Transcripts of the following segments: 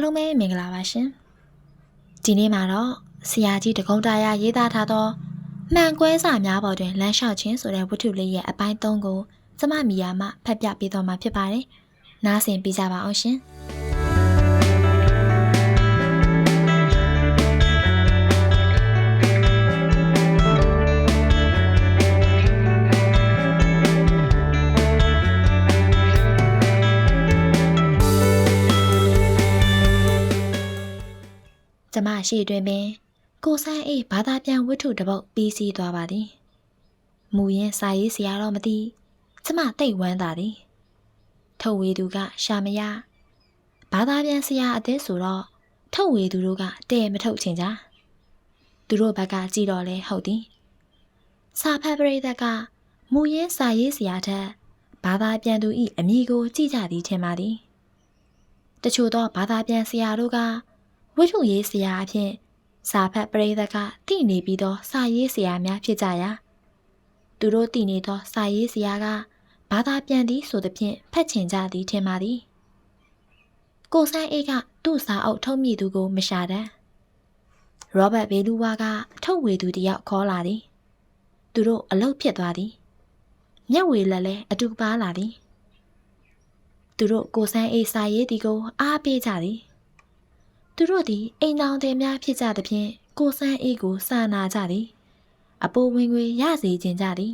အားလုံးပဲမင်္ဂလာပါရှင်ဒီနေ့မှာတော့ဆရာကြီးတကုံးတာရရေးသားထားသောမှန်ကွဲစာများပေါ်တွင်လမ်းလျှောက်ခြင်းဆိုတဲ့ဝတ္ထုလေးရဲ့အပိုင်း၃ကိုကျမမီယာမှဖတ်ပြပေးသွားမှာဖြစ်ပါတယ်နားဆင်ပေးကြပါအောင်ရှင် မရှိတွင်ပင်ကိုဆန်းအေးဘာသာပြန်ဝတ္ထုတစ်ပုဒ်ပြီးစီးသွားပါသည်မူရင်းစာရေးဆရာတော့မသိကျမတိတ်ဝမ်းသာသည်ထုတ်ဝေသူကရှာမရဘာသာပြန်ဆရာအသစ်ဆိုတော့ထုတ်ဝေသူတို့ကတဲ့မထုတ်ချင်ကြသူတို့ဘက်ကကြည်တော်လဲဟုတ်သည်စာဖတ်ပရိသတ်ကမူရင်းစာရေးဆရာထက်ဘာသာပြန်သူဤအမိကိုကြည်ကြသည်ထင်ပါသည်တချို့သောဘာသာပြန်ဆရာတို့က ဝိထုရေးဆရာအဖြစ်စာဖတ်ပရိသတ်ကတည်နေပြီးသောစာရေးဆရာများဖြစ်ကြရာသူတို့တည်နေသောစာရေးဆရာကဘာသာပြန်သည်ဆိုသဖြင့်ဖတ်ချင်ကြသည်ထင်ပါသည်ကိုဆန်းအေးကသူ့စာအုပ်ထုတ်မိသူကိုမရှာတမ်းရောဘတ်ဘေလူဝါကထုတ်ဝေသူတယောက်ခေါ်လာသည်သူတို့အလုတ်ဖြစ်သွားသည်မျက်ဝေလက်လဲအတူပါလာသည်သူတို့ကိုဆန်းအေးစာရေးသည်ကိုအားပေးကြသည် သူတို့သည်အိမ်တော်သည်များဖြစ်ကြသဖြင့်ကိုဆန်းအေးကိုစာနာကြသည် အပိုးဝင်ငွေရစေခြင်းကြသည်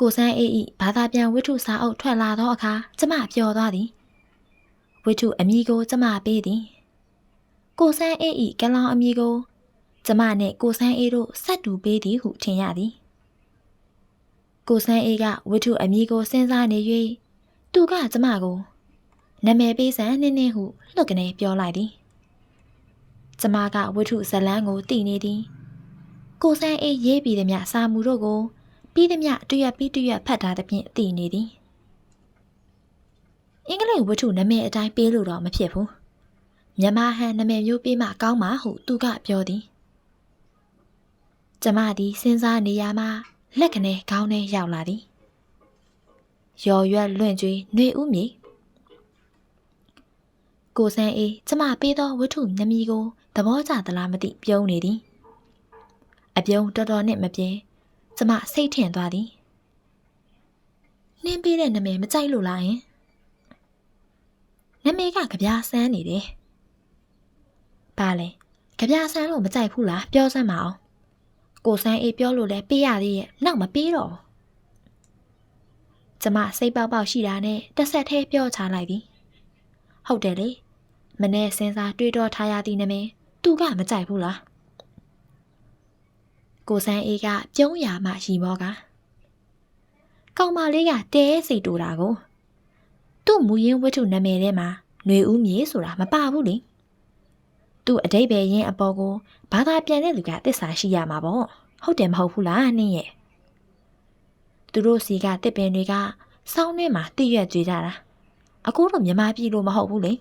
ကိုဆန်းအေးဤဘာသာပြန်ဝိထုစာအုပ်ထွက်လာသောအခါကျမပျော်သွားသည်ဝိထုအမည်ကိုကျမပေးသည်ကိုဆန်းအေးဤကလောင်အမည်ကိုကျမနှင့်ကိုဆန်းအေးတို့ဆက်တူပေးသည်ဟုထင်ရသည်ကိုဆန်းအေးကဝိထုအမည်ကိုစဉ်းစားနေ၍သူကကျမကို နာမည်ပေးစမ်းနင်းနင်းဟုလှုပ်ကနေပြောလိုက်သည်ကျမကဝိထုဇလန်းကိုတည်နေသည်ကိုဆန်းအေးရေးပြီးသည်မြစာမူတို့ကို ပြီးသည်မြတရွက်ပြီးတရွက်ဖတ်ထားသဖြင့်တည်နေသည်အင်္ဂလိပ်ဝိထုနာမည်အတိုင်းပေးလို့တော့မဖြစ်ဘူးမြန်မာဟန်နာမည်မျိုးပေးမှကောင်းမှာဟုသူကပြောသည်ကျမသည်စဉ်းစားနေရမှလက်ကနေခေါင်းထဲရောက်လာသည်ရော်ရွက်လွင့်ကျွေးနှွေဦးမြေ ကိုဆန်းအေးကျမပေးသောဝတ္ထုနမီကိုသဘောကျသလားမသိပြုံးနေသည်အပြုံးတော်တော်နဲ့မပြေကျမစိတ်ထင်သွားသည်နှင်းပေးတဲ့နာမည်မကြိုက်လို့လားယင်နာမည်ကကြပြဆန်းနေတယ်ဘာလဲကြပြဆန်းလို့မကြိုက်ဘူးလားပြောစမ်းမအောင်ကိုဆန်းအေးပြောလို့လဲပေးရသေးရဲ့နောက်မပေးတော့ကျမစိတ်ပေါက်ပေါက်ရှိတာနဲ့တစ်ဆက်သေးပြောချလိုက်သည် ဟုတ်တယ်လေမနေ့စဉ်းစားတွေးတောထားရသည်နမင်းသူကမကြိုက်ဘူးလားကိုစန်းအေးကပြုံးရမှရီမောကကောင်မလေးကတဲစိတ်တူတာကိုသူ့မူရင်းဝတ္ထုနာမည်ထဲမှာຫນွေဦးမြေဆိုတာမပါဘူးလေသူ့အတိတ်ပဲရင်းအပေါ်ကိုဘာသာပြန်တဲ့လူကသစ္စာရှိရမှာပေါ့ဟုတ်တယ်မဟုတ်ဘူးလားနင်းရဲ့သူတို့စီကတစ်ပင်တွေကစောင်းထဲမှာတည့်ရွက်ကြွေကြတာ အခုတော့မြမပြည်လို့မဟုတ်ဘူးလေ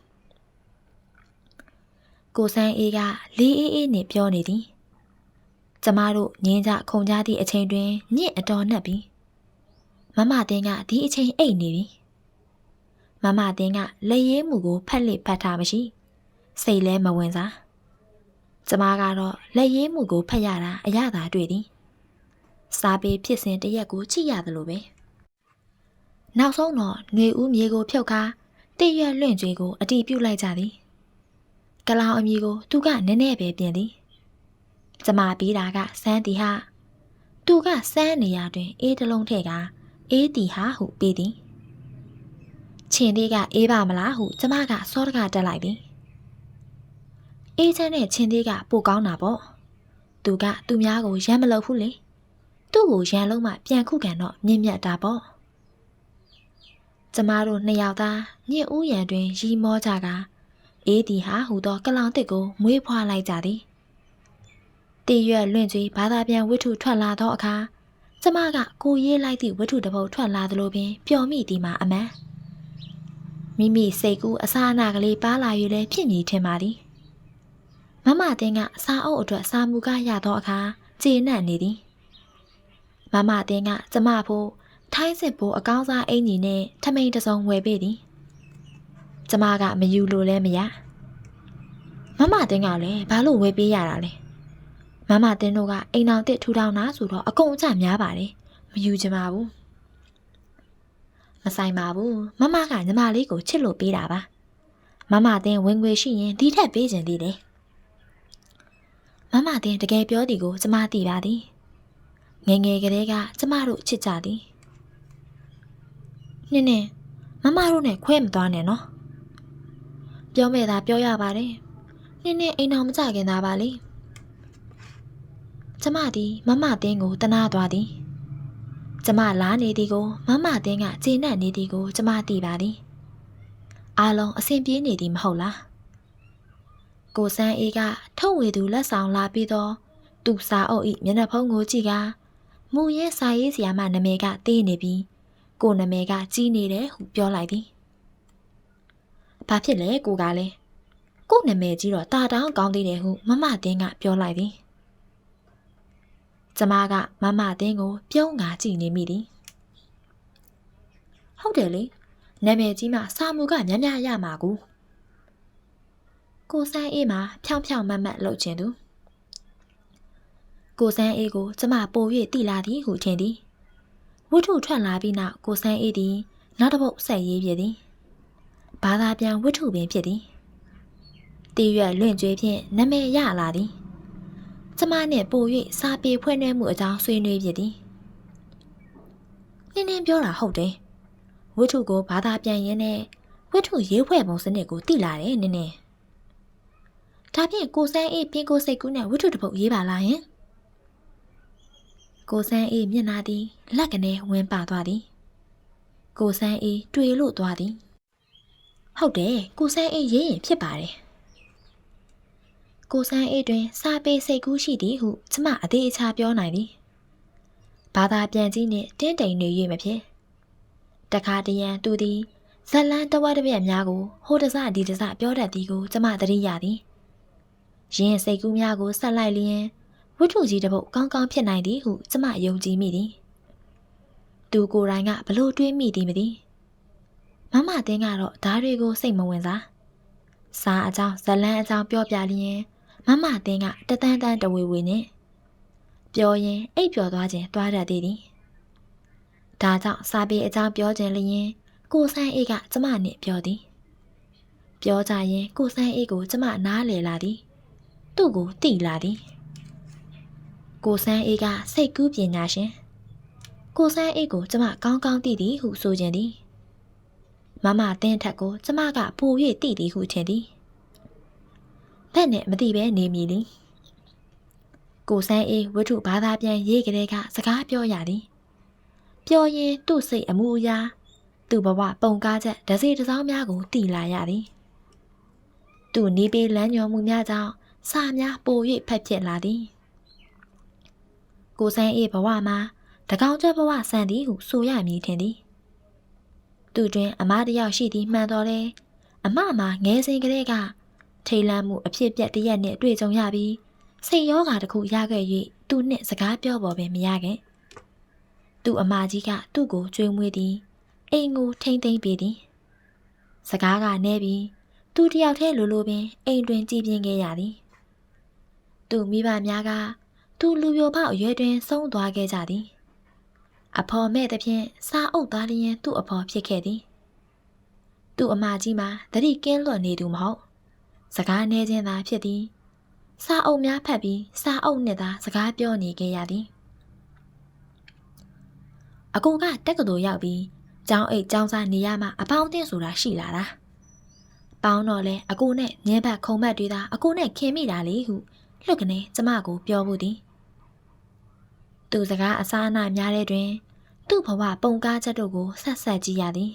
ကိုဆန်းအေးကလေးအေးအေးနဲ့ပြောနေသည်ကျမတို့ငင်းကြခုံကြသည့်အချိန်တွင်ညစ်အတော်နှက်ပြီမမတင်းကဒီအချိန်အိတ်နေပြီမမတင်းကလက်ရည်မှုကိုဖက်လက်ဖတ်ထားမရှိစိတ်လဲမဝင်စားကျမကတော့လက်ရည်မှုကိုဖတ်ရတာအရသာတွေ့သည် စားပေးဖြစ်စဉ်တရက်ကိုကြည့်ရတယ်လို့ပဲ နောက်ဆုံးတော့ຫນွေဦးမြေကိုဖြုတ်ခါတည့်ရွက်လွင့်ကြွေကိုအတီးပြုတ်လိုက်ကြသည်ကလောင်အမည်ကိုသူကနည်းနည်းပဲပြင်သည်ကျမပြီးတာကစမ်းတီဟာသူကစမ်းနေရတွင် အေးတလုံးထဲကအေးတီဟာဟုပြီးသည်ချင်းသေးကအေးပါမလားဟုကျမကစောတကတက်လိုက်သည်အေးချမ်းတဲ့ချင်းသေးကပိုကောင်းတာပေါ့သူကသူများကိုရမ်းမလုပ်ဘူးလေသူ့ကိုရန်လုံးမှပြန်ခုခံတော့မြင့်မြတ်တာပေါ့ ကျမတို့နှစ်ယောက်သားညစ်ဦးရန်တွင်ရီမောကြကအေးဒီဟာဟူသောကလောင်တစ်ကိုမွေးဖွားလိုက်ကြသည်တည်ရွက်လွင့်ကျွေးဘာသာပြန်ဝတ္ထုထွက်လာသောအခါကျမကကိုရေးလိုက်သည့်ဝတ္ထုတစ်ပုဒ်ထွက်လာသလိုပင်ပျော်မိသည်မှာအမှန်မိမိစိတ်ကူးအစာအနာကလေးပါလာ၍လည်းဖြစ်နေထင်ပါသည်မမတင်းကအစာအုပ်အတွက်စာမူကားရသောအခါကျေနပ်နေသည်မမတင်းကကျမဖို့ ထိုင်းစစ်ဘိုးအကောင်းစားအင်ကြီးနဲ့ထမိန်တစုံဝယ်ပေးသည်ကျမကမယူလို့လဲမရမမတင်းကလည်းဘာလို့ဝယ်ပေးရတာလဲမမတင်းတို့ကအိမ်အောင်တစ်ထူထောင်တာဆိုတော့အကုန်အကျများပါတယ်မယူချင်ပါဘူးမဆိုင်ပါဘူးမမကညီမလေးကိုချစ်လို့ပေးတာပါမမတင်းဝင်ငွေရှိရင်ဒီထက်ပေးခြင်းသေးတယ်မမတင်းတကယ်ပြောသည်ကိုကျမသိပါသည်ငယ်ငယ်ကလေးကကျမတို့ချစ်ကြသည် နင်းနင်းမမတို့နဲ့ခွဲမသွားနဲ့နော်ပြောမဲ့သာပြောရပါတယ်နင်းနင်းအိမ်အောင်မကြခင်သားပါလေကျမသည်မမတင်းကိုတနာသွားသည်ကျမလားနေသည်ကိုမမတင်းကကျေနပ်နေသည်ကိုကျမသိပါသည်အားလုံးအဆင်ပြေနေသည်မဟုတ်လားကိုစန်းအေးကထုတ်ဝေသူလက်ဆောင်လာပြီးတော့သူ့စာအုပ်ဤမျက်နှာဖုံးကိုကြည့်ကမူရဲစာရေးဆရာမနာမည်ကတေးနေပြီး ကိုနာမည်ကကြီးနေတယ်ဟုပြောလိုက်သည်။ဘာဖြစ်လဲကိုကလည်းကိုနာမည်ကြီးတော့တာတောင်းကောင်းသေးတယ်ဟုမမတင်းကပြောလိုက်သည်။ကျမကမမတင်းကို ပြုံးငါကြည့်နေမိသည်။ဟုတ်တယ်လေနာမည်ကြီးမှစာမှုကညံ့ညံ့ရမှာကူ။ကိုစန်းအေးမှာဖြောင်းဖြောင်းမတ်မတ်လှုပ်ချင်သူ။ကိုစန်းအေးကိုကျမပို၍တိလာသည်ဟုထင်သည် ဝတ္ထုထွက်လာပြီးနောက်ကိုစန်းအေးသည်နောက်တစ်ပုတ်ဆက်ရေးပြသည်ဘာသာပြန်ဝတ္ထုပင်ဖြစ်သည်တည်ရွက်လွင့်ကျွေးဖြင့်နမဲရလာသည်ကျမနှင့်ပို၍စာပေဖွဲ့နှဲမှုအကြောင်းဆွေးနွေးပြသည်နင်းနင်းပြောတာဟုတ်တယ်ဝတ္ထုကိုဘာသာပြန်ရင်းနဲ့ဝတ္ထုရေးဖွဲ့ပုံစနစ်ကိုတိလာတယ်နင်းနင်းဒါဖြင့်ကိုစန်းအေးပြင်ကိုစိတ်ကူးနဲ့ဝတ္ထုတစ်ပုတ်ရေးပါလားယင် ကိုစန်းအေးမျက်နှာသည်လက်ကနေဝင်ပါသွားသည်ကိုစန်းအေးတွေ့လို့သွားသည်ဟုတ်တယ်ကိုစန်းအေးရေးရင်ဖြစ်ပါတယ်ကိုစန်းအေးတွင် စာပေစိတ်ကူးရှိသည်ဟုကျမအသေးအချာပြောနိုင်သည်ဘာသာပြန်ကြီးနှင့်တင်းတိမ်နေ၍မဖြစ်တခါတရံသူသည်ဇလန်းတဝက်တစ်ပြက်များကိုဟိုတစဒီတစပြောတတ်သည်ကိုကျမသတိရသည်ရင်စိတ်ကူးများကိုဆက်လိုက်လျင် ဝတ္ထုကြီးတစ်ပုဒ်ကောင်းကောင်းဖြစ်နိုင်သည်ဟုကျမယုံကြည်မိသည်သူကိုယ်တိုင်ကဘလို့တွေးမိသည်မသိမမတင်းကတော့ဓားတွေကိုစိတ်မဝင်စားစားအကြောင်းဇလန်းအကြောင်းပြောပြလျင်မမတင်းကတသန်းတန်းတဝေဝေနဲ့ပြောရင်အိပ်ပျော်သွားခြင်းသွားတတ်သေးသည်ဒါကြောင့်စာပေအကြောင်းပြောခြင်းလျင်ကိုဆန်းအေးကကျမနဲ့ပြောသည်ပြောကြရင်ကိုဆန်းအေးကိုကျမနားလည်လာသည်သူ့ကိုတိလာသည် ကိုဆန်းအေးကစိတ်ကူးပညာရှင်ကိုဆန်းအေးကိုကျမကောင်းကောင်းသိသည်ဟုဆိုခြင်းသည်မမတင်းထက်ကိုကျမကပို၍သိသည်ဟုထင်သည်ဘက်နဲ့မသိပဲနေမည်လေကိုဆန်းအေးဝတ္ထုဘာသာပြန်ရေးကလေးကစကားပြောရသည်ပြောရင်သူ့စိတ်အမှုအရာသူ့ဘဝပုံကားချက်ဒစီတစောင်းများကိုတည်လာရသည်သူ့နေပေးလမ်းညွှန်မှုများကြောင့်စာများပို၍ဖက်ဖြစ်လာသည် ကိုဆန်းအေးဘဝမှာတကောင်ကျဘဝဆန်သည်ဟုဆိုရမည်ထင်သည်သူတွင်အမတယောက်ရှိသည်မှန်တော်လဲအမမှာငယ်စဉ်ကလေးကထိတ်လန့်မှုအဖြစ်ပြက်တရက်နှင့်တွေ့ကြုံရပြီးစိတ်ယောဂါတစ်ခုရခဲ့၍သူနှင့်စကားပြောပေါ်ပင်မရခဲ့သူ့အမကြီးကသူ့ကိုကြွေးမွေးသည်အိမ်ကိုထိမ့်သိမ့်ပေးသည်စကားကနေပြီးသူတယောက်တည်းလိုလိုပင်အိမ်တွင်ကြည်ပြင်းခဲ့ရသည်သူ့မိဘများက သူလူပြိုပေါအရွယ်တွင်ဆုံးသွားခဲ့ကြသည်အဖော်မဲ့သဖြင့်စာအုပ်သားလျင်သူ့အဖော်ဖြစ်ခဲ့သည်သူ့အမကြီးမှာတတိကင်းလွတ်နေသူမဟုတ်စကားနေခြင်းသာဖြစ်သည်စာအုပ်များဖတ်ပြီးစာအုပ်နှင့်သာစကားပြောနေခဲ့ရသည်အကူကတက်ကတော်ရောက်ပြီးကျောင်းအိတ်ကျောင်းစားနေရမှအပေါင်းအသင်းဆိုတာရှိလာတာပေါင်းတော့လဲအကူနဲ့ညင်းဘက်ခုံဘက်တွေသာအကူနဲ့ခင်မိတာလေဟုလွတ်ကနေကျမကိုပြောဖို့သည် သူစကားအစားအနာများတဲ့တွင် သူ့ဘဝပုံကားချက်တို့ကိုဆက်ဆက်ကြည့်ရသည်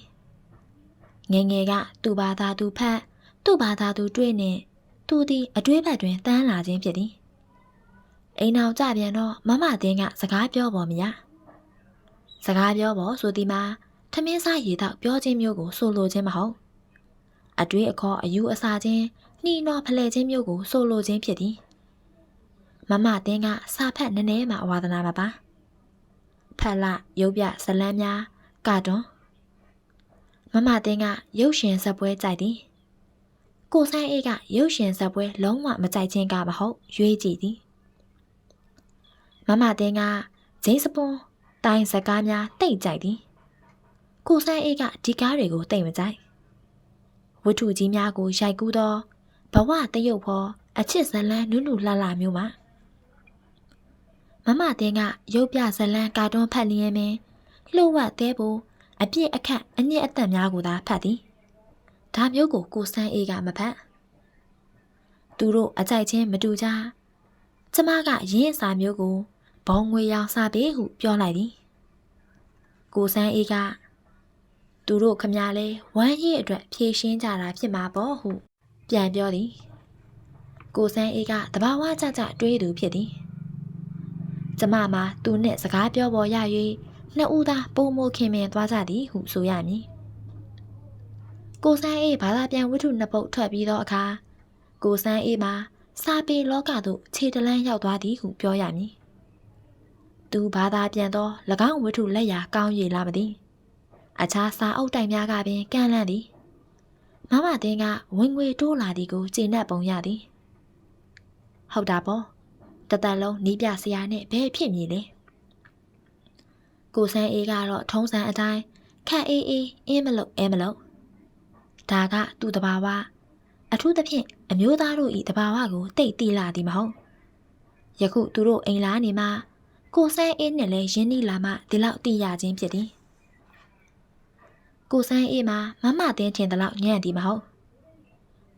ငငယ်ကသူ့ဘာသာသူဖတ်သူ့ဘာသာသူတွေ့နှင့်သူသည်အတွေးဘက်တွင်တန်းလာခြင်းဖြစ်သည်အိမ်အောင်ကြပြန်တော့မမတင်းကစကားပြောပေါ်မရစကားပြောပေါ်ဆိုသည်မှာထမင်းစားရည်တော့ပြောခြင်းမျိုးကိုဆိုလိုခြင်းမဟုတ်အတွေးအခေါ်အယူအဆချင်းနှီးနှောဖလှယ်ခြင်းမျိုးကိုဆိုလိုခြင်းဖြစ်သည် မမတင်းကစာဖတ်နည်းနည်းမှဝါသနာမပါဖတ်လရုပ်ပြဇလန်းများကာတွန်းမမမတင်းကရုပ်ရှင်ဇက်ပွဲကြိုက်သည်ကိုဆန်းအေးကရုပ်ရှင်ဇက်ပွဲလုံးဝမကြိုက်ခြင်းကမဟုတ်ရွေးကြည့်သည်မမတင်းကဂျိမ်းစပွန်တိုင်စကားများတိတ်ကြိုက်သည်ကိုဆန်းအေးကဒီကားတွေကိုတိတ်မကြိုက်ဝတ္ထုကြီးများကိုရိုက်ကူးသောဘဝတရုပ်ဖော်အချစ်ဇလန်းနုနုလှလှမျိုးမှာ မမတင်းကရုပ်ပြဇလန်းကာတွန်းဖတ်လျင်ပင်လှုပ်ဝက်သေးဖို့အပြစ်အခတ်အညစ်အသက်များကိုသာဖတ်သည်ဒါမျိုးကိုကိုစန်းအေးကမဖတ်သူတို့အကြိုက်ချင်းမတူကြကျမကရင်းစာမျိုးကိုဘောင်းငွေရောင်စာပေးဟုပြောလိုက်သည်ကိုစန်းအေးကသူတို့ခမလဲဝမ်းရည်အတွက်ဖြည့်ရှင်းကြတာဖြစ်မှာပေါ့ဟု ပြန်ပြောသည်ကိုစန်းအေးကတဘာဝကြကြတွေးသူဖြစ်သည် ကျမမှာသူနှင့်စကားပြောပေါ်ရ၍နှစ်ဦးသားပုံမခင်မင်သွားကြသည်ဟုဆိုရမည်ကိုစန်းအေးဘာသာပြန်ဝတ္ထုနှစ်ပုဒ်ထွက်ပြီးသောအခါကိုစန်းအေးမှာစာပေလောကသို့ခြေတလန်းရောက်သွားသည်ဟုပြောရမည်သူဘာသာပြန်သော၎င်းဝတ္ထုလက်ရာကောင်းရည်လာမသည်အခြားစာအုပ်တိုင်များကပင်ကန့်လန့်သည်မမတင်းကဝင်ငွေတိုးလာသည်ကိုကျေနပ်ပုံရသည်ဟုတ်တာပေါ့ တသက်လုံးနီးပြဆရာနဲ့ဘယ်ဖြစ်မည်လဲကိုဆန်းအေးကတော့ထုံးစံအတိုင်းခက်အေးအေးအင်းမလို့အဲမလို့ဒါကသူ့တဘာဝအထူးသဖြင့်အမျိုးသားတို့ဤတဘာဝကိုတိတ်တိလာသည်မဟုတ်ယခုသူတို့အိမ်လာနေမှကိုဆန်းအေးနဲ့လည်းရင်းနှီးလာမှဒီလောက်တည်ရခြင်းဖြစ်သည်ကိုဆန်းအေးမှာမမတင်းထင်တယ်လို့ညံ့သည်မဟုတ်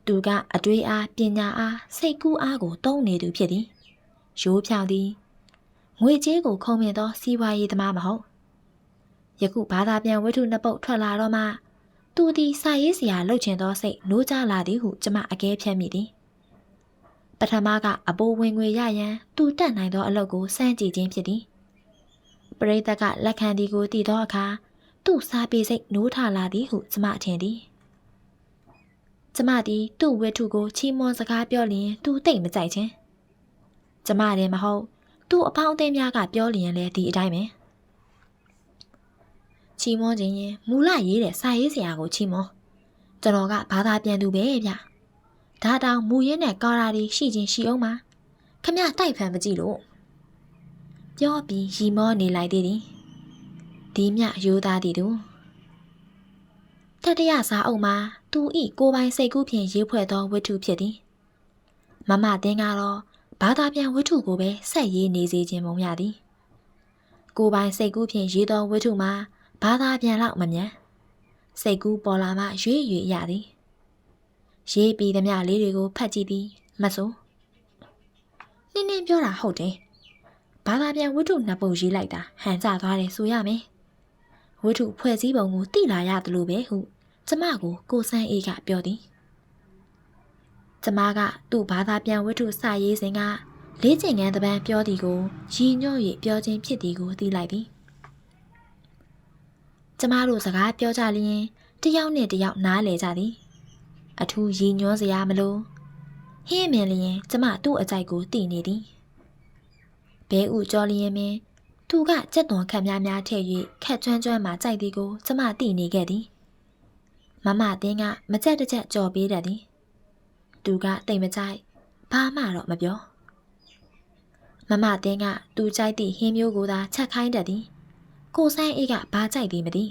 သူကအတွေးအားပညာအားစိတ်ကူးအားကိုတုံးနေသူဖြစ်သည် ရိုးဖြောင်သည်ငွေကြေးကိုခုံမြင်သောစီးပွားရေးသမားမဟုတ်ယခုဘာသာပြန်ဝတ္ထုနှစ်ပုတ်ထွက်လာတော့မှသူသည်စာရေးစရာလှုပ်ချင်သောစိတ်နိုးကြလာသည်ဟုကျမအကဲဖြတ်မိသည်ပထမကအပိုးဝင်ငွေရရန်သူတက်နိုင်သောအလုပ်ကိုစမ်းကြည့်ခြင်းဖြစ်သည်ပရိသတ်ကလက်ခံသည်ကိုတည်သောအခါသူ့စားပေစိတ်နိုးထလာသည်ဟုကျမထင်သည်ကျမသည်သူ့ဝတ္ထုကိုချီးမွမ်းစကားပြောလျင်သူတိတ်မကြိုက်ခြင်း ကျမတည်းမဟုတ်သူ့အပေါင်းအသင်းများကပြောလျင်လည်းဒီအတိုင်းပဲချီမွန်းခြင်းရင်မူလရေးတဲ့စာရေးဆရာကိုချီမွန်းကျွန်တော်ကဘာသာပြန်သူပဲဗျဒါတောင်မူရင်းနဲ့ကာရာတွေရှိချင်းရှိအောင်ပါခမတိုက်ဖန်မကြည့်လို့ပြောပြီးရီမောနေလိုက်သေးတယ်ဒီမြရိုးသားသည်သူတတရစာအုပ်မှာသူဤကိုပိုင်စိတ်ကူးဖြင့်ရေးဖွဲ့သောဝတ္ထုဖြစ်သည်မမတင်းကတော့ ဘာသာပြန်ဝတ္ထုကိုပဲဆက်ရေးနေစေခြင်းမုံရသည်ကိုပိုင်စိတ်ကူးဖြင့်ရေးသောဝတ္ထုမှာဘာသာပြန်လောက်မမြန်စိတ်ကူးပေါ်လာမှရွေ့ရွေ့ရသည်ရေးပြီးသမျှလေးတွေကိုဖတ်ကြည့်သည်မဆိုနင်းနင်းပြောတာဟုတ်တယ်ဘာသာပြန်ဝတ္ထုနှစ်ပုဒ်ရေးလိုက်တာဟန်ကျသွားတယ်ဆိုရမယ်ဝတ္ထုဖွဲ့စည်းပုံကိုသိလာရတယ်လို့ပဲဟုကျမကိုကိုစန်းအေးကပြောသည် ကျမကသူ့ဘာသာပြန်ဝတ္ထုစရေးစဉ်ကလေးကျင်ငန်းတပန်းပြောသည်ကိုရည်ညွှန်း၍ပြောခြင်းဖြစ်သည်ကိုသိလိုက်သည်ကျမတို့စကားပြောကြလျင်တယောက်နဲ့တယောက်နားလည်ကြသည် အထူးရည်ညွှန်းစရာမလိုဟင်းမြင်လျင် ကျမသူ့အကြိုက်ကိုသိနေသည်ဘဲဥကြောလျင်ပင်သူကကြက်သွန်ခက်များများထည့်၍ခက်ကျွမ်းကျွမ်းမှကြိုက်သည်ကိုကျမသိနေခဲ့သည် မမတင်းကမကြက်တကြက်ကြော်ပေးတတ်သည် သူကတိတ်မကြိုက်ဘာမှတော့မပြောမမတင်းကသူကြိုက်သည့်ဟင်းမျိုးကိုသာချက်ခိုင်းတတ်သည်ကိုဆိုင်အေးကဘာကြိုက်သည်မသိ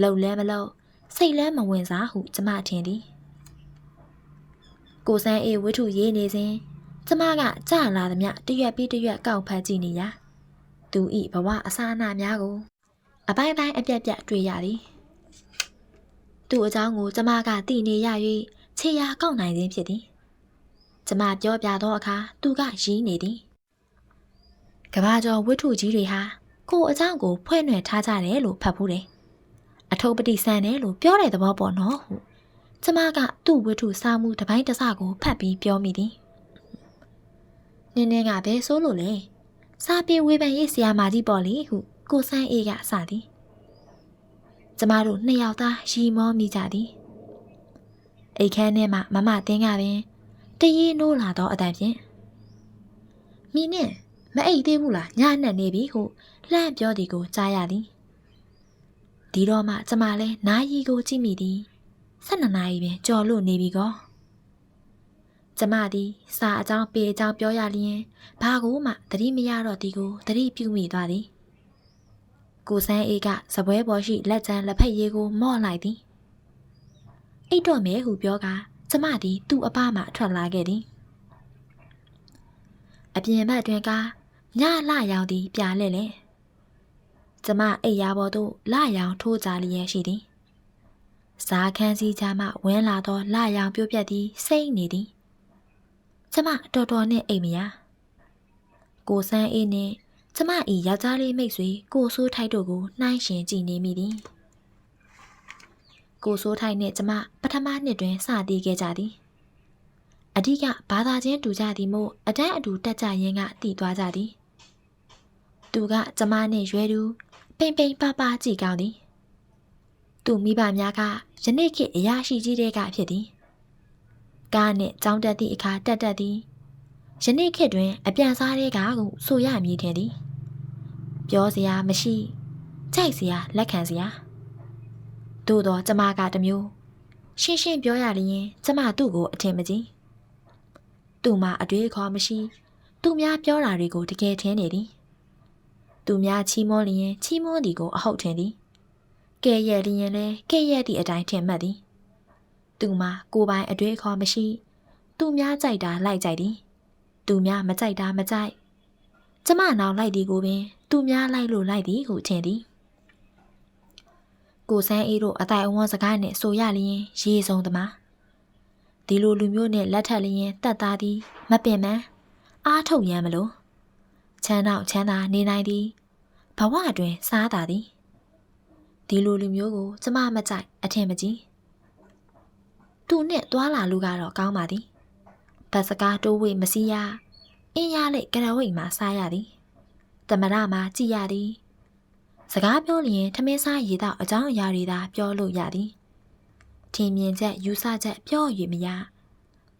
လှုပ်လဲမလှုပ်စိတ်လဲမဝင်စားဟုကျမထင်သည်ကိုဆိုင်အေးဝတ္ထုရေးနေစဉ်ကျမကကြလာသမျှတရွက်ပြီးတရွက်ကောက်ဖတ်ကြည့်နေရာသူဤဘဝအစာအနာများကိုအပိုင်းပိုင်းအပြက်ပြက်တွေ့ရသည်သူ့အကြောင်းကိုကျမကသိနေရ၍ ခြေရာကောက်နိုင်ခြင်းဖြစ်သည်ကျမပြောပြသောအခါသူကရီးနေသည်ကဘာကျော်ဝတ္ထုကြီးတွေဟာကိုအကြောင်းကိုဖွဲ့နှွယ်ထားကြတယ်လို့ဖတ်ဘူးတယ်အထုပ်ပတိဆန်တယ်လို့ပြောတဲ့သဘောပေါ့နော်ဟုကျမကသူ့ဝတ္ထုစာမှုတစ်ပိုင်းတစ်စကိုဖတ်ပြီးပြောမိသည်နင်းနေကဘယ်ဆိုးလို့လဲစာပြေဝေဖန်ရေးဆရာမကြီးပေါ့လေဟုကိုဆန်းအေးကစသည်ကျမတို့နှစ်ယောက်သားရီမောမိကြသည် အိတ်ခမ်းထဲမှာမမတင်းကပင်တရီနိုးလာသောအတန်ဖြင့်မိနဲ့မအိတ်သေးဘူးလားညနဲ့နေပြီဟုလှမ်းပြောသည်ကိုကြားရသည်ဒီတော့မှကျမလည်းနာယီကိုကြည့်မိသည်၁၂နာရီပင်ကြော်လို့နေပြီကောကျမသည်စာအကြောင်းပေအကြောင်းပြောရလျင်ဘာကိုမှသတိမရတော့သည်ကိုသတိပြုမိသွားသည်ကိုစန်းအေးကစပွဲပေါ်ရှိလက်ကျန်လက်ဖက်ရည်ကိုမော့လိုက်သည် အိတ်တော့မဲဟုပြောကကျမသည်သူ့အပမှထွက်လာခဲ့သည်အပြင်ဘက်တွင်ကညလရောင်သည်ပြာလဲ့လေကျမအိတ်ရာပေါ်သို့လရောင်ထိုးကြလျက်ရှိသည်ဇာခန်းစည်းချမှဝင်းလာသောလရောင်ပြို့ပြက်သည်စိတ်နေသည်ကျမတော်တော်နဲ့အိတ်မရကိုစန်းအေးနှင့်ကျမဤယောက်ျားလေးမိတ်ဆွေကိုဆိုးထိုက်တို့ကိုနှိုင်းရှင်ကြည့်နေမိသည် ကိုဆိုးထိုက်နှင့်ကျမပထမနှစ်တွင်စတည်ခဲ့ကြသည်အဓိကဘာသာချင်းတူကြသည်မို့အတန်းအတူတက်ကြရင်းကတည်သွားကြသည်သူကကျမနှင့်ရွယ်သူပိန်ပိန်ပါပါကြည့်ကောင်းသည်သူမိဘများကယနေ့ခေတ်အရာရှိကြီးတဲ့ကဖြစ်သည်ကားနှင့်ကြောင်းတက်သည့်အခါတက်တက်သည်ယနေ့ခေတ်တွင်အပြန်စားတဲ့ကဟုဆိုရမည်ထင်သည် ပြောစရာမရှိကြိုက်စရာလက်ခံစရာ သို့တော့ကျမကတမျိုးရှင်းရှင်းပြောရလျင်ကျမသူ့ကိုအထင်မကြီးသူ့မှာအတွေးခေါ်မရှိ သူများပြောတာတွေကိုတကယ်ထင်နေသည်သူများချီးမွမ်းလျင်ချီးမွမ်းသည်ကိုအဟုတ်ထင်သည်ကဲ့ရဲ့လျင်လည်းကဲ့ရဲ့သည့်အတိုင်းထင်မှတ်သည်သူမှာကိုယ်ပိုင်အတွေ့အခေါ်မရှိ သူများကြိုက်တာလိုက်ကြိုက်သည်သူများမကြိုက်တာမကြိုက်ကျမနောက်လိုက်သည်ကိုပင် သူများလိုက်လို့လိုက်သည်ဟုထင်သည် ကိုစန်းအေးတို့အတိုင်အဝန်းစကားနှင့်ဆိုရလျင်ရေစုံသမားဒီလိုလူမျိုးနှင့်လက်ထပ်လျင်တတ်သားသည် မပင်မအားထုတ်ရန်မလို့ချမ်းတော့ချမ်းသာနေနိုင်သည်ဘဝအတွင်းစားတာသည်ဒီလိုလူမျိုးကိုကျမမကြိုက်အထင်မကြီးသူနဲ့တွာလာလူကတော့ကောင်းပါသည်ဗတ်စကားတိုးဝေမစီးရအင်းရလေကရဝိတ်မှာစားရသည်တမရမှာကြည်ရသည် စကားပြောလျင်ထမင်းစားရည်တော့အကြောင်းအရာတွေသာပြောလို့ရသည်ထင်မြင်ချက်ယူဆချက်ပြောရမရ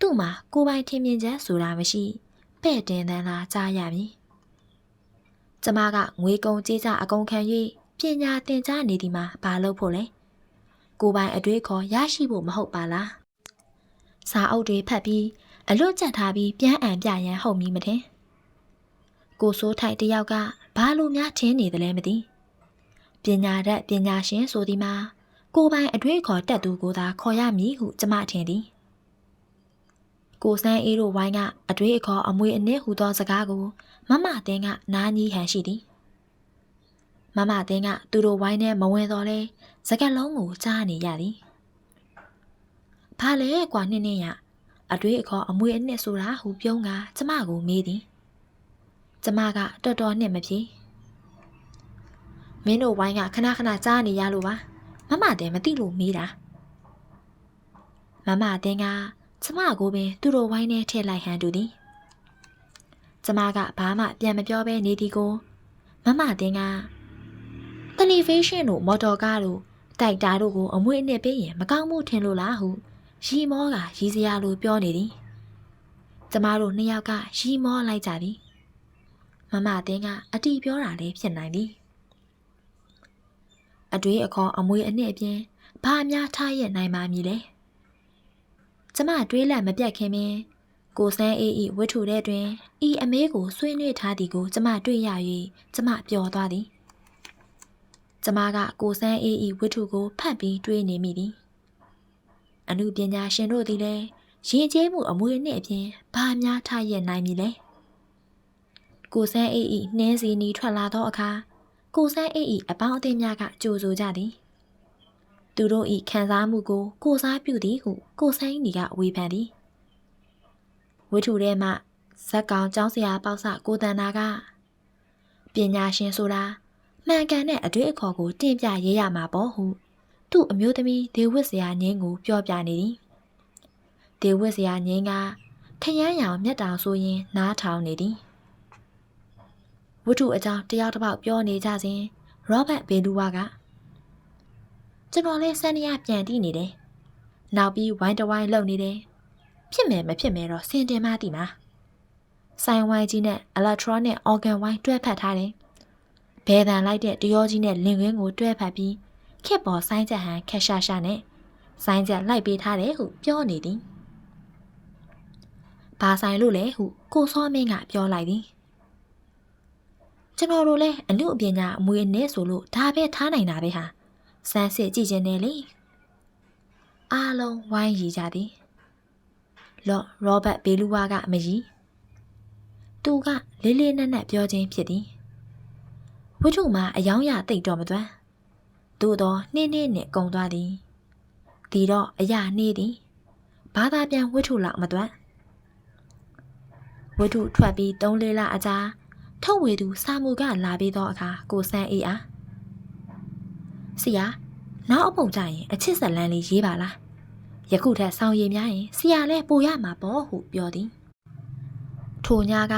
သူ့မှာကိုယ်ပိုင်ထင်မြင်ချက်ဆိုတာမရှိပဲ့တင်တန်းသာကြားရမည်ကျမကငွေကုန်ကြေးကြအကုန်ခံ၍ပညာသင်ကြားနေသည်မှာဘာလို့ဖို့လဲကိုပိုင်အတွေးခေါ်ရရှိဖို့မဟုတ်ပါလားစာအုပ်တွေဖတ်ပြီးအလွတ်ကျက်ထားပြီးပြန်အံပြရန်ဟုတ်မီမထင်ကိုစိုးထိုက်တယောက်ကဘာလို့များထင်းနေသလဲမသိ ပညာတတ်ပညာရှင်ဆိုသည်မှာကိုပိုင်အတွေ့ခေါ်တက်သူကိုသာခေါ်ရမည်ဟုကျမထင်သည်ကိုစန်းအေးတို့ဝိုင်းကအတွေ့အခေါ်အမွေအနှစ်ဟူသောစကားကိုမမတင်းကနားကြီးဟန်ရှိသည်မမတင်းကသူတို့ဝိုင်းထဲမဝင်တော့လဲစကက်လုံးကိုကြားနေရသည်။ဘာလဲကွာနှင်းနှင်းရအတွေးအခေါ်အမွေအနှစ်ဆိုတာဟူပြုံးကကျမကိုမေးသည်။ကျမကတော်တော်နှစ်မဖြေ။ မင်းတို့ဝိုင်းကခဏခဏကြားနေရလို့ပါ။မမတင်းမသိလို့မေးတာ။မမတင်းကကျမကိုပင်သူတို့ဝိုင်းထဲထည့်လိုက်ဟန်တူသည်။ကျမကဘာမှပြန်မပြောဘဲနေသည်ကိုမမတင်းကတယ်လီဗေးရှင်းတို့မော်တော်ကားတို့တိုက်တာတို့ကိုအမွေအနှစ်ပေးရင်မကောင်းမှုထင်လို့လားဟုရီမောကရီစရာလိုပြောနေသည်ကျမတို့နှစ်ယောက်ကရီမောလိုက်ကြသည်မမအတင်းကအတီပြောတာလည်းဖြစ်နိုင်သည် အတွေးအခေါ်အမွေအနှစ်အပြင်ဘာများထားရနိုင်ပါမည်လဲကျမတွေးလက်မပြတ်ခင်ပင်ကိုစန်းအေးဤဝတ္ထုတဲ့တွင်ဤအမေးကိုဆွေးနွေးထားသည်ကိုကျမတွေ့ရ၍ကျမပျော်သွားသည်ကျမကကိုစန်းအေးဤဝတ္ထုကိုဖတ်ပြီးတွေးနေမိသည်အမှုပညာရှင်တို့သည်လည်းရင်ကျေးမှုအမွေအနှစ်အပြင်ဘာများထားရနိုင်မည်လဲကိုစန်းအေးဤနှင်းစီနီထွက်လာသောအခါ ကိုစန်းအေးဤအပေါင်းအသင်းများကကြိုဆိုကြသည်သူတို့ဤခံစားမှုကို ကိုစားပြုသည်ဟုကိုစန်းနီကဝေဖန်သည်ဝိထုထဲမှဇက်ကောင်ကျောင်းဆရာပေါ့ဆကိုတန်နာကပညာရှင်ဆိုတာမှန်ကန်တဲ့အတွေ့အခေါ်ကိုတင်ပြရေးရမှာပေါ့ဟုသူ့အမျိုးသမီးဒေဝစ်စရာငင်းကိုပြောပြနေသည်ဒေဝစ်စရာငင်းကခရမ်းရောင်မျက်တောင်ဆိုရင်နားထောင်နေသည် ဝတ္ထုအကြောင်းတယောက်တစ်ပေါက်ပြောနေကြစဉ်ရောဘတ်ဘေလူဝါကကျွန်တော်လည်းစန္ဒရပြန်တီးနေတယ်နောက်ပြီးဝိုင်းတဝိုင်းလှုပ်နေတယ်ဖြစ်မယ်မဖြစ်မယ်တော့စင်တင်မသိမှာဆိုင်ဝိုင်းကြီးနဲ့ electronic organ ဝိုင်းတွဲဖက်ထားတယ်ဘဲတန်လိုက်တဲ့တရောကြီးနဲ့လင်ကွင်းကိုတွဲဖက်ပြီးခက်ပေါ်ဆိုင်းချက်ဟန်ခက်ရှာရှာနဲ့ဆိုင်းချက်လိုက်ပေးထားတယ်ဟုပြောနေသည်။ဘာဆိုင်လို့လဲဟုကိုစောမင်းကပြောလိုက်သည်။ ကျွန်တော်တို့လည်းအမှုအပညာအမွေအနှစ်ဆိုလို့ဒါပဲထားနိုင်တာပဲဟာ။စမ်းစစ်ကြည့်ခြင်းနဲ့လေ။အားလုံးဝိုင်းရီကြသည်။လော့ရောဘတ်ဘေလူဝါကမရီ။သူကလေးလေးနက်နက်ပြောခြင်းဖြစ်သည်။ဝိထုမှာအယောင်းရတိတ်တော်မသွမ်း။သို့တော့နှင်းနှင်းနဲ့ကုံသွားသည်။ဒီတော့အရာနှေးသည်။ဘာသာပြန်ဝိထုလောက်မသွမ်း။ဝိထုထွက်ပြီး၃လေးလအကြာ ထုတ်ဝေသူစာမှုကလာပြီးသောအခါကိုစန်းအေးအားဆရာနောက်အပုံကြရင်အချစ်ဇလန်းလေးရေးပါလားယခုထက်ဆောင်ရည်များရင်ဆရာလည်းပိုရမှာပေါ့ဟုပြောသည်ထိုညက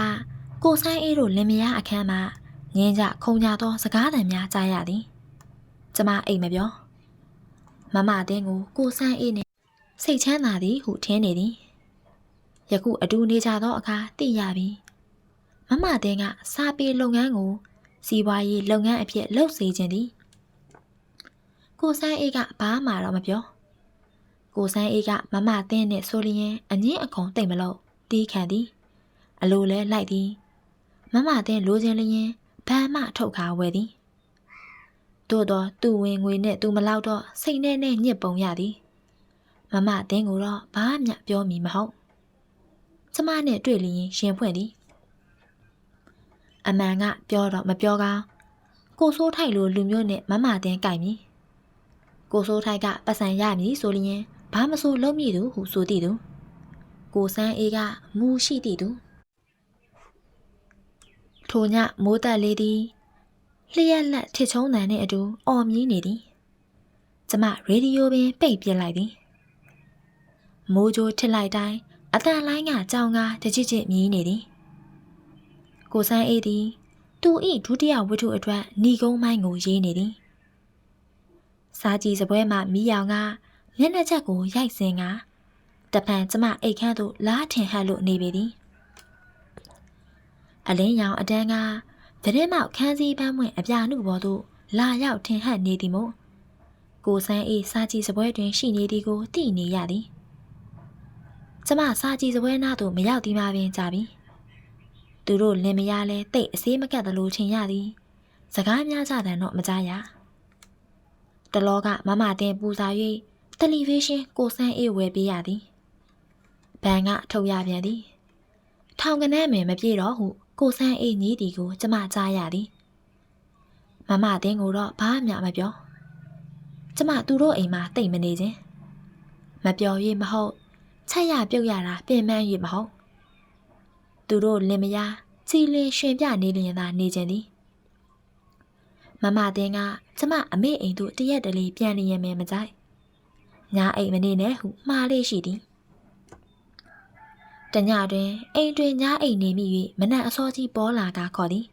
ကိုဆိုင်အေးတို့လင်မယားအခန်းမှာငင်းကြခုံကြသောစကားသံများကြားရသည်ကျမအိမ်မပြောမမအတင်းကိုကိုဆိုင်အေးနှင့်စိတ်ချမ်းသာသည်ဟုထင်နေသည်ယခုအတူနေကြသောအခါသိရပြီ မမအတင်းကစာပေလုပ်ငန်းကိုစီးပွားရေးလုပ်ငန်းအဖြစ်လုပ်စေခြင်းသည်ကိုဆိုင်အေးကဘာမှတော့မပြောကိုဆိုင်အေးကမမအတင်းနဲ့ဆိုလျင်အငင်းအခုံတိတ်မလို့တီးခံသည် အလိုလဲလိုက်သည်မမတဲ့လိုချင်လျင်ဘာမှထုတ်ခါဝယ်သည်သို့တော့သူ့ဝင်ငွေနဲ့သူမလောက်တော့စိတ်နဲ့နဲ့ညစ်ပုံရသည်မမတင်းကိုတော့ဘာမှပြောမိမဟုတ်ကျမနဲ့တွေ့လျင်ရှင်ဖွင့်သည် အမှန်ကပြောတော့မပြောကောင်းကိုစိုးထိုက်လိုလူမျိုးနဲ့မမတင်းကြိုက်မည်ကိုစိုးထိုက်ကပတ်စံရမည်ဆိုလျင်ဘာမဆိုလုံးမိသူဟုဆိုသည်သူကိုစန်းအေးကမူရှိသည်သူထိုညမိုးတက်လေးသည်လျှက်လက်ထစ်ချုံးတန်နှင့်အတူအော်မြည်နေသည်ကျမရေဒီယိုပင်ပိတ်ပြစ်လိုက်သည်မိုးကြိုးထစ်လိုက်တိုင်းအတန်လိုင်းကကြောင်ကားတချစ်ချစ်မြည်နေသည် ကိုဆန်းအေးသည်သူ၏ဒုတိယဝတ္ထုအတွက်ဏီကုန်းမိုင်းကိုရေးနေသည်စားကြည့်စပွဲမှမီးရောင်ကမျက်နှာချက်ကိုရိုက်စင်ကတပံကျမအိတ်ခမ်းသို့လားထင်ဟပ်လို့နေပေသည်အလင်းရောင်အတန်းကသတင်းမောက်ခန်းစည်းပန်းပွင့်အပြာနုဘော်သို့လာရောက်ထင်ဟပ်နေသည်မို့ကိုဆန်းအေးစားကြည့်စပွဲတွင်ရှိနေသည်ကိုသိနေရသည်ကျမစားကြည့်စပွဲနားသို့မရောက်သည်မှပင်ကြပြီ သူတို့လင်မယားလဲတိတ်အစေးမကတ်သလိုထင်ရသည်စကားများကြတယ်တော့မကြားရတလောကမမတင်ပူစာ၍တယ်လီဗီရှင်းကိုဆန်းအေးဝယ်ပေးရသည်ဘန်ကထုတ်ရပြန်သည်ထောင်ကနန်းမယ်မပြေတော့ဟုကိုဆန်းအေးညီးတီကိုကျမကြားရသည်မမတင်းကိုတော့ဘာမှမပြောကျမသူတို့အိမ်မှာတိတ်မနေခြင်းမပြော၍မဟုတ်ချက်ရပြုတ်ရတာပြင်ပန်း၍မဟုတ် သူတို့လင်မယားချီလင်းရှင်ပြနေလျင်သာနေခြင်းသည်မမတင်းကကျမအမေအိမ်သို့တရက်တလေပြန်နေရမယ်မကြိုက်ညာအိမ်မနေနဲ့ဟုမှားလေးရှိသည်တညတွင်အိမ်တွင်ညားအိမ်နေမိ၍မနက်အစောကြီးပေါ်လာကခေါ်သည်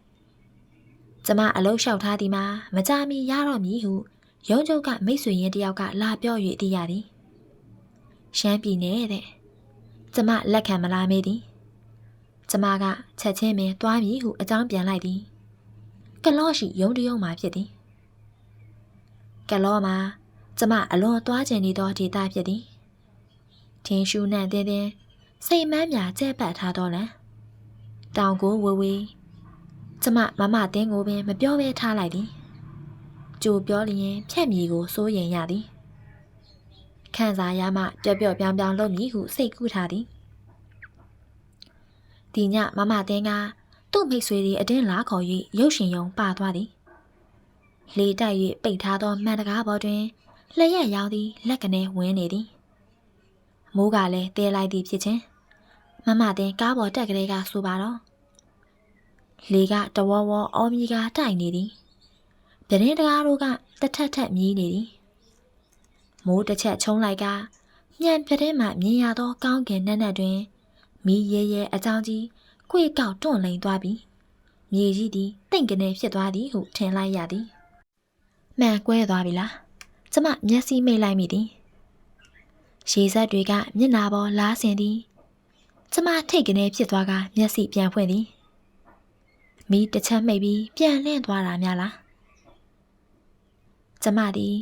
ကျမအလုတ်လျှောက်ထားသည်မှာမကြမီရတော့မည်ဟုရုံးချုပ်ကမိတ်ဆွေရင်းတယောက်ကလာပြော၍သိရသည်ရှမ်းပြည်နယ်တဲ့ကျမလက်ခံမလာမေးသည် ကျမကချက်ချင်းပင်တွားမည်ဟုအကြောင်းပြန်လိုက်သည်ကလော့ရှိရုံးတရုံမှာဖြစ်သည်ကလော့မှာကျမအလွန်သွားကျင်နေသောဒေသဖြစ်သည်ထင်းရှူနှံတင်းတင်းစိတ်မမ်းမြကျဲပတ်ထားတော့လံတောင်ကိုဝေဝေကျမမမတင်းကိုပင်မပြောဘဲထားလိုက်သည်ကြိုပြောလျင်ဖြက်မြေကိုစိုးရင်ရသည်ခန်းစားရမှပျော့ပျော့ပြောင်းပြောင်းလုပ်မည်ဟုစိတ်ကူးထားသည် ဒီညမမတင်းကသူ့မိတ်ဆွေတွေအတင်းလာခေါ်၍ရုပ်ရှင်ယုံပါသွားသည်လေတိုက်၍ပိတ်ထားသောမှန်တကားပေါ်တွင်လျက်ရောင်းသည်လက်ကနေဝင်းနေသည်မိုးကလည်းတဲလိုက်သည်ဖြစ်ခြင်းမမတင်ကားပေါ်တက်ကလေးကဆိုပါတော့လေကတဝဝအော်မီကတိုက်နေသည်တရင်တကားတို့ကတထက်ထက်မြည်နေသည်မိုးတစ်ချက်ချုံးလိုက်ကညံပြတဲ့မှမြင်ရသောကောင်းကင်နက်နက်တွင် မီးရဲရဲအကြောင်းကြီးခွေကောက်တွန့်လိန်သွားပြီးမြေကြီးသည်တိမ်ကနေဖြစ်သွားသည်ဟုထင်လိုက်ရသည်မှန်ကွဲသွားပြီလားကျမမျက်စိမိတ်လိုက်မိသည်ရေစက်တွေကမျက်နာပေါ်လားဆင်သည်ကျမထိတ်ကနေဖြစ်သွားကမျက်စိပြန်ဖွင့်သည်မိတစ်ချက်မိတ်ပြီးပြန်လန့်သွားတာများလားကျမသည်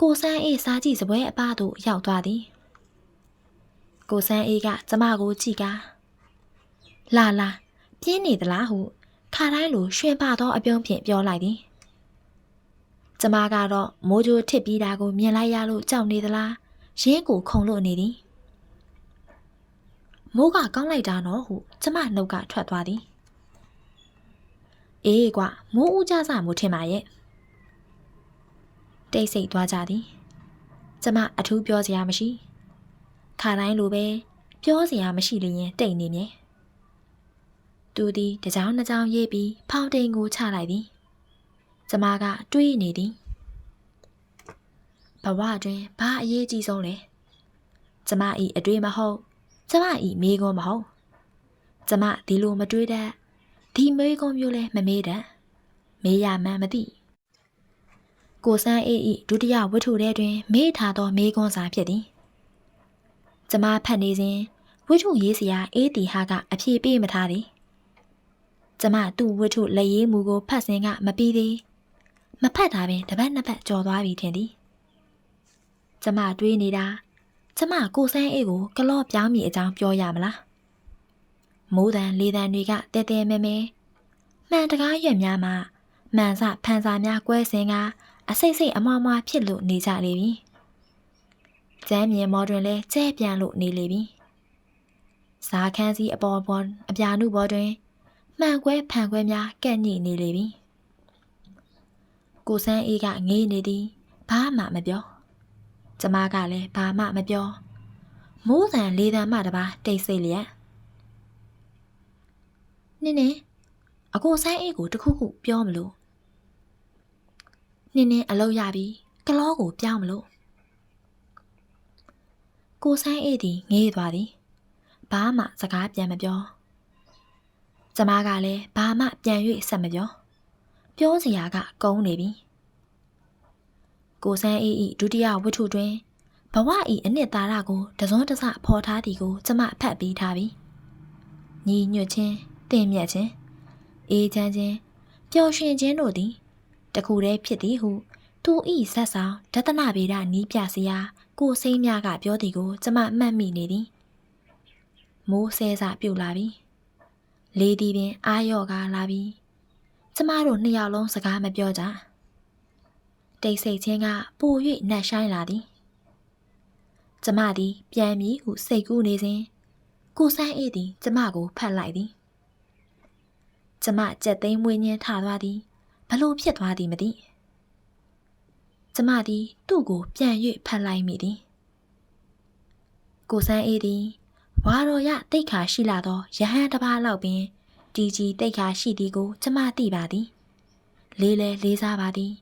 ကိုစန်းအေးစားကြည့်စပွဲအပသို့ရောက်သွားသည် ကိုစန်းအေးကကျမကိုကြည့်ကာလာလာပြင်းနေသလားဟုခါတိုင်းလိုရွှင်ပါသောအပြုံးဖြင့်ပြောလိုက်သည်ကျမကတော့မိုးကြိုးထစ်ပြီးတာကိုမြင်လိုက်ရလို့ကြောက်နေသလားရင်းကိုခုံလို့နေသည်မိုးကကောင်းလိုက်တာနော်ဟုကျမနှုတ်ကထွက်သွားသည်အေးကွာမိုးဦးကြစမို့ထင်ပါရဲ့တိတ်ဆိတ်သွားကြသည်ကျမအထူးပြောစရာမရှိ ခါတိုင်းလိုပဲပြောစရာမရှိလျင်တိတ်နေမြဲသူသည်တကြောင်နှစ်ကြောင်ရေးပြီးဖောင်တိန်ကိုချလိုက်သည်ကျမကတွေးနေသည်ဘဝတွင်ဘာအရေးကြီးဆုံးလဲကျမဤအတွေ့မဟုတ်ကျမဤမိကွန်းမဟုတ်ကျမဒီလိုမတွေးတတ်ဒီမိကွန်းမျိုးလဲမမေးတတ်မေးရမှန်းမသိကိုစန်းအေးဤဒုတိယဝတ္ထုထဲတွင် မေးထားသောမိကွန်းစာဖြစ်သည် ကျမဖတ်နေစဉ်ဝတ္ထုရေးစရာအေးတီဟာကအဖြေပေးမထားသည်ကျမသူ့ဝတ္ထုလက်ရေးမူကိုဖတ်စဉ်ကမပြီးသေးမဖတ်တာပင်တပတ်နှစ်ပတ်ကြော်သွားပြီထင်သည်ကျမတွေးနေတာကျမကိုစန်းအေးကိုကလော့ပြောင်းမိအကြောင်းပြောရမလားမိုးတန်လေတန်တွေကတဲတဲမဲမဲမှန်တကားရွက်များမှမှန်စဖန်စာများကွဲစင်ကအစိတ်စိတ်အမွားမွားဖြစ်လို့နေကြလေပြီ ကျမ်းမြေမော်တွင်လဲကျဲပြန်လို့နေလေပြီဇာခန်းစီအပေါ်ပေါ်အပြာနုပေါ်တွင်မှန်ကွဲဖန်ကွဲများကန့်ညိနေလေပြီကိုစန်းအေးကငေးနေသည်ဘာမှမပြောကျမကလည်းဘာမှမပြောမိုးတန်လေးတန်မှတပါတိတ်ဆိတ်လျက်နင်းနေအကိုဆိုင်အေးကိုတခုခုပြောမလို့နင်းနေအလုပ်ရပြီကလောကိုပြောင်းမလို့ ကိုဆိုင်အေးသည်ငေးသွားသည်ဘာမှစကားပြန်မပြောကျမကလည်းဘာမှပြန်၍ဆက်မပြောပြောစရာကကုန်းနေပြီကိုစန်းအေးဤဒုတိယဝတ္ထုတွင်ဘဝဤအနှစ်သာရကိုတစုံတစဖော်ထားသည်ကိုကျမဖတ်ပြီးထားပြီညီညွတ်ခြင်းတင့်မြတ်ခြင်းအေးချမ်းခြင်းပျော်ရွှင်ခြင်းတို့သည်တခုတည်းဖြစ်သည်ဟုသူဤဇက်ဆောင်ဒသနဗေဒနီးပြစရာ ကိုစိမ့်များကပြောသည်ကိုကျမမှတ်မိနေသည်မိုးဆဲစပြုတ်လာပြီလေးဒီပင်အာရော့ကားလာပြီကျမတို့နှစ်ယောက်လုံးစကားမပြောကြတိတ်ဆိတ်ခြင်းကပို၍နှက်ဆိုင်လာသည်ကျမသည်ပြန်ပြီးဟုစိတ်ကူးနေစဉ်ကိုဆန်းအေးသည်ကျမကိုဖတ်လိုက်သည်ကျမကြက်သိမ်းမွေးညင်းထသွားသည်ဘလို့ဖြစ်သွားသည်မသိ ကျမသည်သူ့ကိုပြန်၍ဖတ်လိုက်မိသည်ကိုဆန်းအေးသည်ဝါတော်ရတိတ်ခါရှိလာသောယဟန်တစ်ပါးလောက်ပင်တီကြီးတိတ်ခါရှိသည်ကိုကျမသိပါသည်လေးလဲလေးစားပါသည်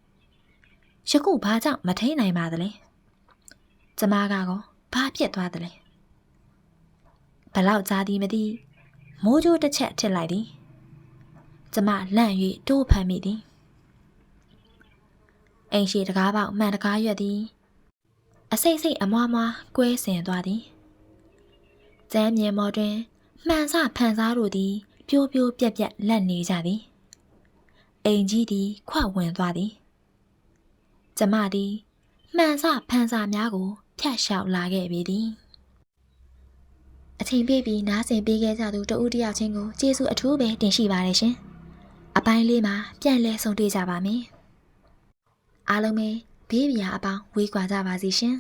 ယခုဘာကြောင့်မထိန်နိုင်ပါသလဲကျမကကောဘာဖြစ်သွားသလဲဘလောက်ကြားသည်မသိမိုးကြိုးတစ်ချက်ထစ်လိုက်သည်ကျမလန့်၍တိုးဖမ်းမိသည် အိမ်ရှိတကားပေါက်မှန်တကားရွက်သည်အစိတ်စိတ်အမွားမွားကွဲစင်သွားသည်ကျမ်းမြေမော်တွင်မှန်စဖန်စားတို့သည် ပြိုးပြိုးပြက်ပြက်လက်နေကြသည်အိမ်ကြီးသည်ခွဝင်သွားသည်ကျမသည်မှန်စဖန်စာများကို ဖြတ်လျှောက်လာခဲ့ပြီသည်အချိန်ပြည့်ပြီးနားဆင်ပေးခဲ့ကြသူတဦးတယောက်ချင်းကိုကျေးဇူးအထူးပဲတင်ရှိပါတယ်ရှင်အပိုင်းလေးမှာပြန်လဲဆုံတွေ့ကြပါမယ် အားလုံးပဲဘေးပြာအပေါင်းဝေးကွာကြပါစီရှင်